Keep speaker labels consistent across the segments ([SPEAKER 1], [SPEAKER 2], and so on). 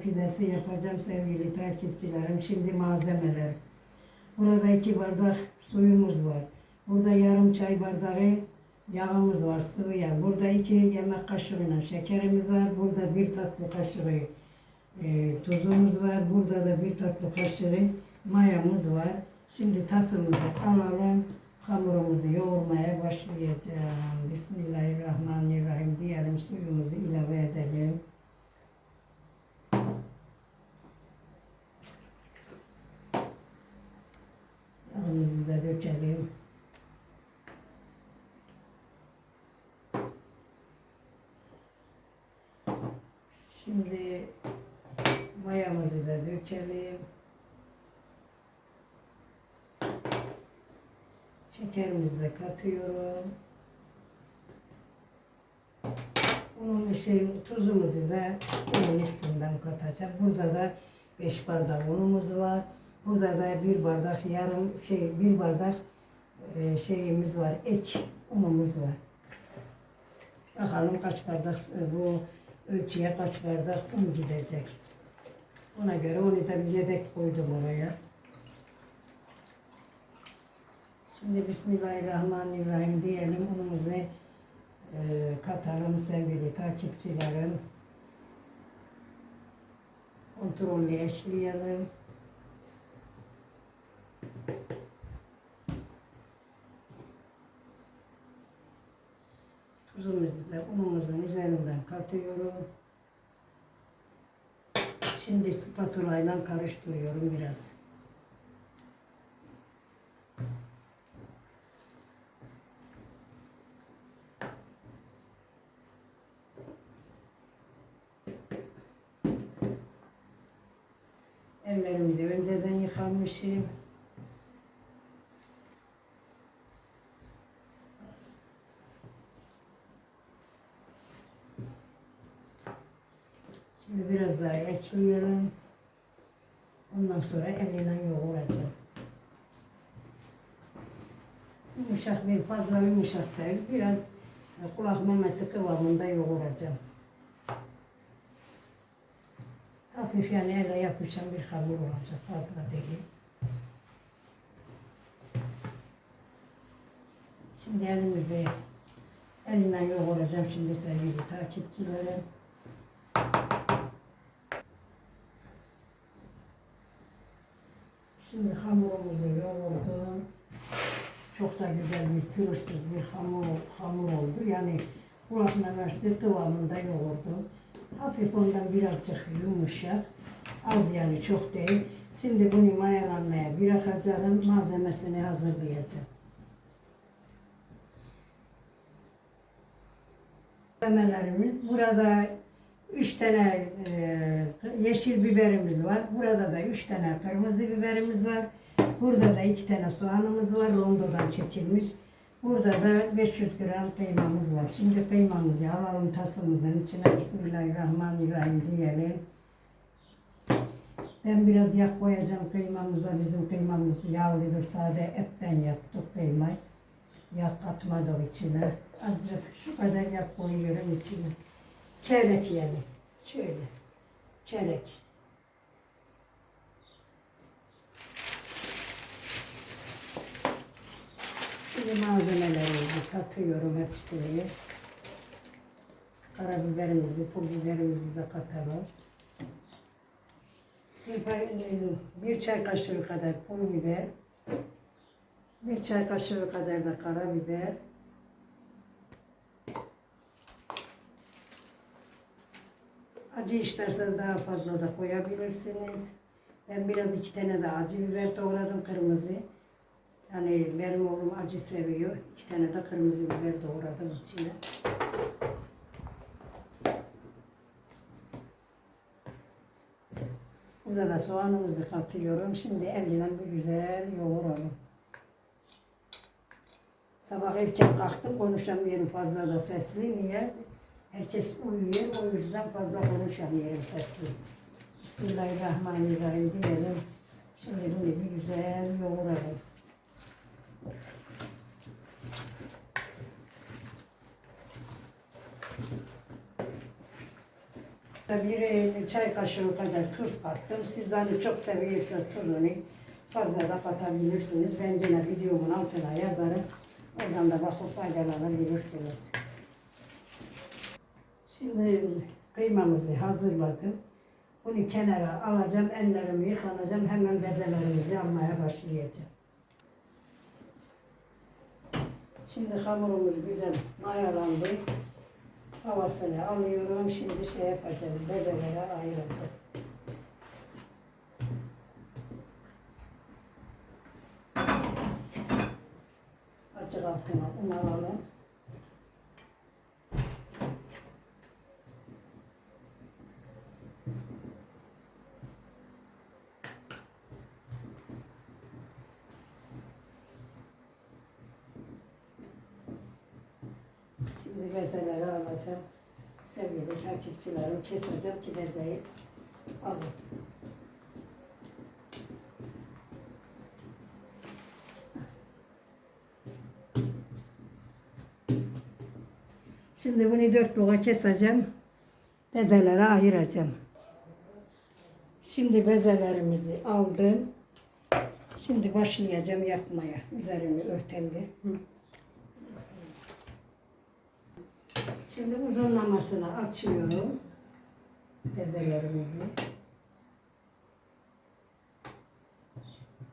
[SPEAKER 1] pidesi yapacağım sevgili takipçilerim. Şimdi malzemeler. Burada iki bardak suyumuz var. Burada yarım çay bardağı yağımız var, sıvı yağ. Burada iki yemek kaşığıyla şekerimiz var. Burada bir tatlı kaşığı e, tuzumuz var. Burada da bir tatlı kaşığı mayamız var. Şimdi tasımızı alalım. Hamurumuzu yoğurmaya başlayacağım. Bismillahirrahmanirrahim diyelim. Suyumuzu ilave edelim. Yağımızı da dökelim. Şimdi mayamızı da dökelim. Şekerimizi de katıyorum. Unun şey, tuzumuzu da unun üstünden katacağım. Burada da 5 bardak unumuz var. Burada da bir bardak yarım şey bir bardak e, şeyimiz var. Ek unumuz var. Bakalım kaç bardak e, bu ölçüye kaç bardak un gidecek. Ona göre onu da bir yedek koydum oraya. Şimdi Bismillahirrahmanirrahim diyelim unumuzu e, katalım sevgili takipçilerim. Kontrollü eşleyelim. Tuzumuzu da unumuzun katıyorum. Şimdi spatula ile karıştırıyorum biraz. Ellerimizi önceden yıkamışım. Şimdi ekleyelim. Ondan sonra eliyle yoğuracağım. Yumuşak bir fazla yumuşak değil. Biraz kulak memesi kıvamında yoğuracağım. Hafif yani elle yapışan bir hamur olacak. Fazla değil. Şimdi elimizi elimden yoğuracağım şimdi sevgili takipçilerim. Şimdi hamurumuzu yoğurdum. Çok da güzel bir pürüzsüz bir hamur, hamur oldu. Yani kulak memesi kıvamında yoğurdum. Hafif ondan birazcık yumuşak. Az yani çok değil. Şimdi bunu mayalanmaya bırakacağım. Malzemesini hazırlayacağım. Malzemelerimiz burada üç tane e, yeşil biberimiz var. Burada da üç tane kırmızı biberimiz var. Burada da iki tane soğanımız var. Londodan çekilmiş. Burada da 500 gram kıymamız var. Şimdi kıymamızı alalım tasımızın içine. Bismillahirrahmanirrahim diyelim. Ben biraz yağ koyacağım kıymamıza. Bizim kıymamız yağlıdır. Sade etten yaptık kıymayı. Yağ katmadık içine. Azıcık şu kadar yağ koyuyorum içine. Çeyrek yani. Şöyle. Çeyrek. Şimdi malzemelerimizi katıyorum hepsini. Karabiberimizi, pul biberimizi de katalım. Bir, bir çay kaşığı kadar pul biber. Bir çay kaşığı kadar da karabiber. Acı isterseniz daha fazla da koyabilirsiniz. Ben biraz iki tane de acı biber doğradım kırmızı. Yani benim oğlum acı seviyor. İki tane de kırmızı biber doğradım içine. Burada da soğanımızı katıyorum. Şimdi elle bir güzel yoğuralım. Sabah erken kalktım konuşamıyorum fazla da sesli. Niye? Herkes uyuyor. O yüzden fazla konuşamıyorum sesli. Bismillahirrahmanirrahim diyelim. Şimdi bunu bir güzel yoğuralım. Bir e, çay kaşığı kadar tuz kattım. Siz hani çok seviyorsanız tuzunu fazla da katabilirsiniz. Ben yine videomun altına yazarım. Oradan da bakıp faydalanabilirsiniz. Şimdi kıymamızı hazırladım. Bunu kenara alacağım, ellerimi yıkanacağım, hemen bezelerimizi almaya başlayacağım. Şimdi hamurumuz güzel mayalandı. Havasını alıyorum. Şimdi şey yapacağım, bezelere ayıracağım. Açık altına un alalım. Şimdi bezeleri alacağım. Sevgili takipçilerim keseceğim ki bezeyi alın. Şimdi bunu dört buğa keseceğim. Bezelere ayıracağım. Şimdi bezelerimizi aldım. Şimdi başlayacağım yapmaya. Üzerini örtelim. Şimdi uzunlamasını açıyorum. Bezelerimizi.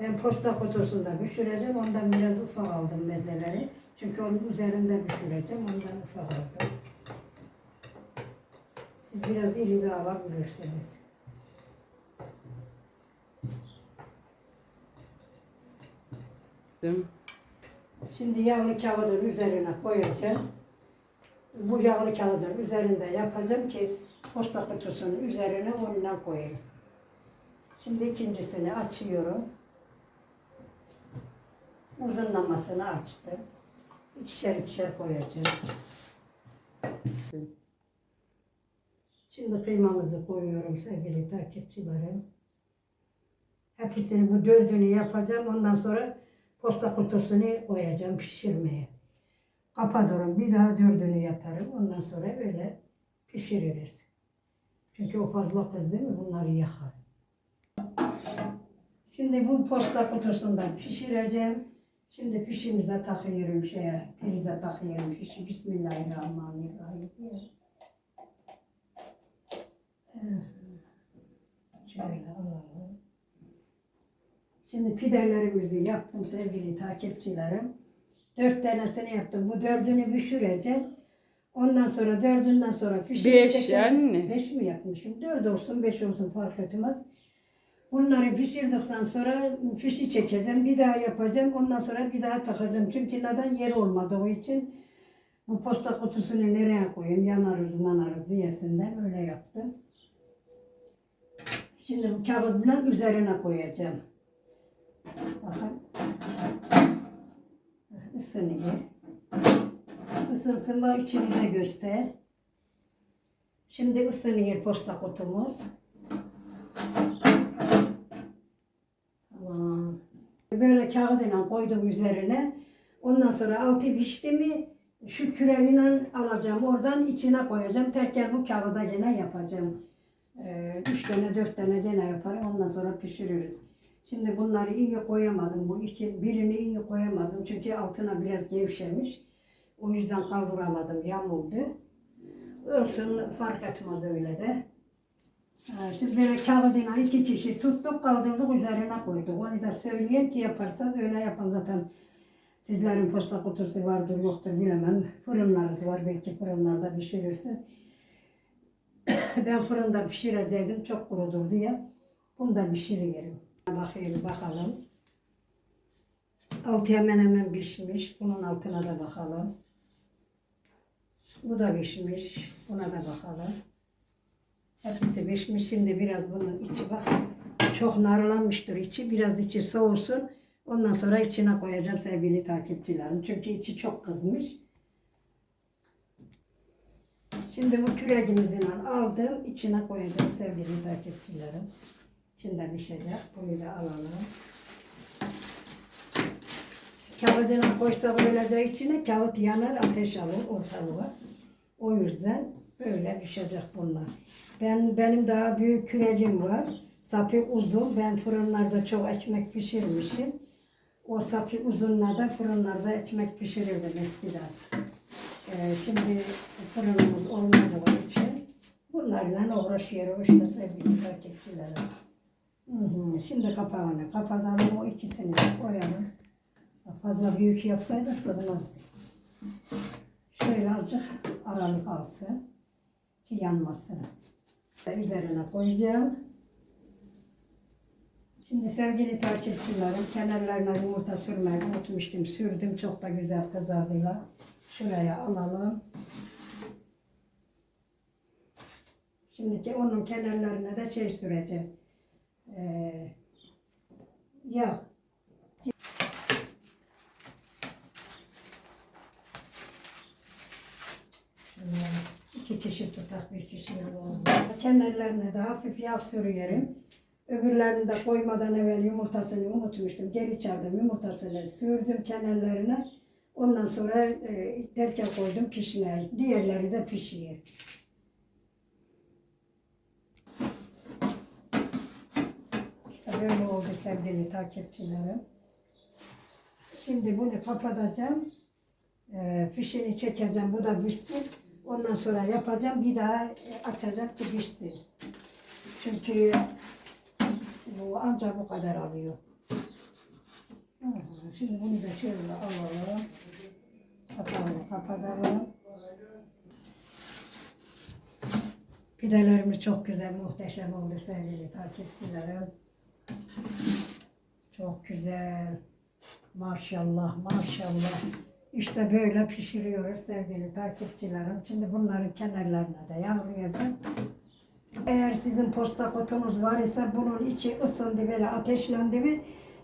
[SPEAKER 1] Ben posta kutusunda pişireceğim. Ondan biraz ufak aldım bezeleri. Çünkü onun üzerinde pişireceğim. Ondan ufak aldım. Siz biraz iri de alabilirsiniz. Şimdi yağlı kağıdın üzerine koyacağım. Bu yağlı kağıdın üzerinde yapacağım ki posta kutusunun üzerine ondan koyayım. Şimdi ikincisini açıyorum. Uzunlamasını açtım. İkişer ikişer koyacağım. Şimdi kıymamızı koyuyorum sevgili takipçilerim. Hepsini bu dördünü yapacağım. Ondan sonra posta kutusunu koyacağım pişirmeye. Kapatırım. Bir daha dördünü yaparım. Ondan sonra öyle pişiririz. Çünkü o fazla kız değil mi? Bunları yakar. Şimdi bu posta kutusundan pişireceğim. Şimdi fişimize takıyorum şeye, prize takıyorum fişi. Bismillahirrahmanirrahim. Şöyle. Şimdi pidelerimizi yaptım sevgili takipçilerim. Dört tanesini yaptım. Bu dördünü pişireceğim. Ondan sonra dördünden sonra fişi
[SPEAKER 2] Beş yani.
[SPEAKER 1] Beş mi yapmışım? Dört olsun, beş olsun fark etmez. Bunları pişirdikten sonra fişi çekeceğim. Bir daha yapacağım. Ondan sonra bir daha takacağım. Çünkü neden yer olmadığı için bu posta kutusunu nereye koyayım? Yanarız manarız diyesinden öyle yaptım. Şimdi bu kağıdından üzerine koyacağım. Bakın. Isınıyor. Isınsın bak içini de göster. Şimdi ısınıyor posta kutumuz. Tamam. Böyle kağıdıyla koydum üzerine. Ondan sonra altı pişti mi şu küreğiyle alacağım. Oradan içine koyacağım. Teker bu kağıda gene yapacağım. Ee, üç tane dört tane gene yaparım. Ondan sonra pişiririz. Şimdi bunları iyi koyamadım. Bu iki, birini iyi koyamadım. Çünkü altına biraz gevşemiş. O yüzden kaldıramadım. Yamuldu. Olsun fark etmez öyle de. Ha, Şimdi böyle kağıdına iki kişi tuttuk kaldırdık üzerine koyduk. Onu da söyleyeyim ki yaparsanız öyle yapın zaten. Sizlerin posta kutusu vardır yoktur bilemem. Fırınlarınız var belki fırınlarda pişirirsiniz. ben fırında pişirecektim çok kurudur diye. Bunu da pişiririm. Bakayım bakalım. Altı hemen hemen pişmiş. Bunun altına da bakalım. Bu da pişmiş. Buna da bakalım. Hepsi pişmiş. Şimdi biraz bunun içi bak. Çok narlanmıştır içi. Biraz içi soğusun. Ondan sonra içine koyacağım sevgili takipçilerim. Çünkü içi çok kızmış. Şimdi bu küreğimizin aldım. içine koyacağım sevgili takipçilerim. İçinde pişecek. Bunu da alalım. Kağıdına koysa böylece içine kağıt yanar ateş alır ortalığa. O yüzden böyle pişecek bunlar. Ben benim daha büyük kürecim var. Sapı uzun. Ben fırınlarda çok ekmek pişirmişim. O sapı uzunla da fırınlarda ekmek pişirirdim eskiden. Ee, şimdi fırınımız olmadığı için bunlarla uğraşıyoruz işte sevgili takipçilerim. Şimdi kapağını kapatalım, o ikisini de koyalım. Fazla büyük yapsaydı sığmazdı. Şöyle azıcık aralık alsın ki yanmasın. Üzerine koyacağım. Şimdi sevgili takipçilerim kenarlarına yumurta sürmeyi unutmuştum. Sürdüm çok da güzel kızardılar. Şuraya alalım. Şimdiki onun kenarlarına da şey süreceğim. Ee, yağ. Şöyle iki kişi tutak bir kişinin oldu. Kenarlarına da hafif yağ sürüyorum. Öbürlerini de koymadan evvel yumurtasını unutmuştum. Geri çaldım yumurtasını sürdüm kenarlarına. Ondan sonra e, derken koydum pişmeye. Diğerleri de pişiyor. Böyle oldu sevgili takipçilerim. Şimdi bunu kapatacağım. E, fişini çekeceğim. Bu da pişsin. Ondan sonra yapacağım. Bir daha açacağım ki pişsin. Çünkü bu ancak bu kadar alıyor. Şimdi bunu da şöyle alalım. Kapağını kapatalım. Pidelerimiz çok güzel, muhteşem oldu sevgili takipçilerim. Çok güzel. Maşallah, maşallah. İşte böyle pişiriyoruz sevgili takipçilerim. Şimdi bunların kenarlarına da yağlayacağım. Eğer sizin posta kotunuz var ise bunun içi ısındı böyle ateşlendi mi,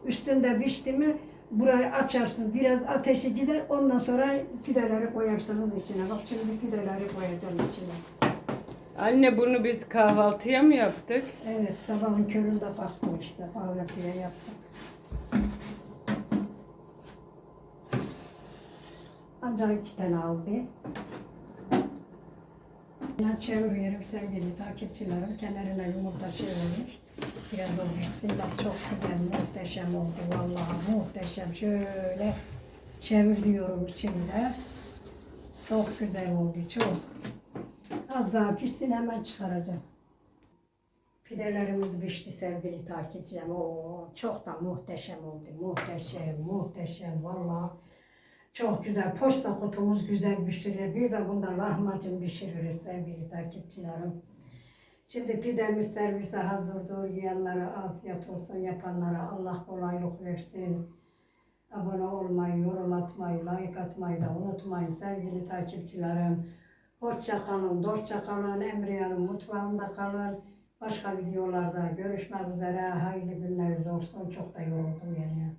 [SPEAKER 1] üstünde pişti mi burayı açarsınız. Biraz ateşi gider ondan sonra pideleri koyarsınız içine. Bak şimdi pideleri koyacağım içine.
[SPEAKER 2] Anne bunu biz kahvaltıya mı yaptık?
[SPEAKER 1] Evet sabahın köründe baktım işte kahvaltıya yaptım. Ancak iki tane aldı. Ben çeviriyorum sevgili takipçilerim. Kenarına yumurta çevirmiş. Biraz o. Bak çok güzel, muhteşem oldu. Vallahi muhteşem. Şöyle çeviriyorum içinde. Çok güzel oldu, çok. Az daha pişsin hemen çıkaracağım. Pidelerimiz pişti sevgili takipçilerim. Oo, çok da muhteşem oldu. Muhteşem, muhteşem. Vallahi çok güzel. Posta kutumuz güzel pişiriyor. Bir de bunda lahmacun pişiririz sevgili takipçilerim. Şimdi pidemiz servise hazırdır. Yiyenlere afiyet olsun. Yapanlara Allah kolaylık versin. Abone olmayı, yorum atmayı, like atmayı da unutmayın sevgili takipçilerim. Hoşça kalın, dostça kalın, Emriyan'ın mutfağında kalın. Başka videolarda görüşmek üzere. Hayırlı günleriniz olsun. Çok da yoruldum yani.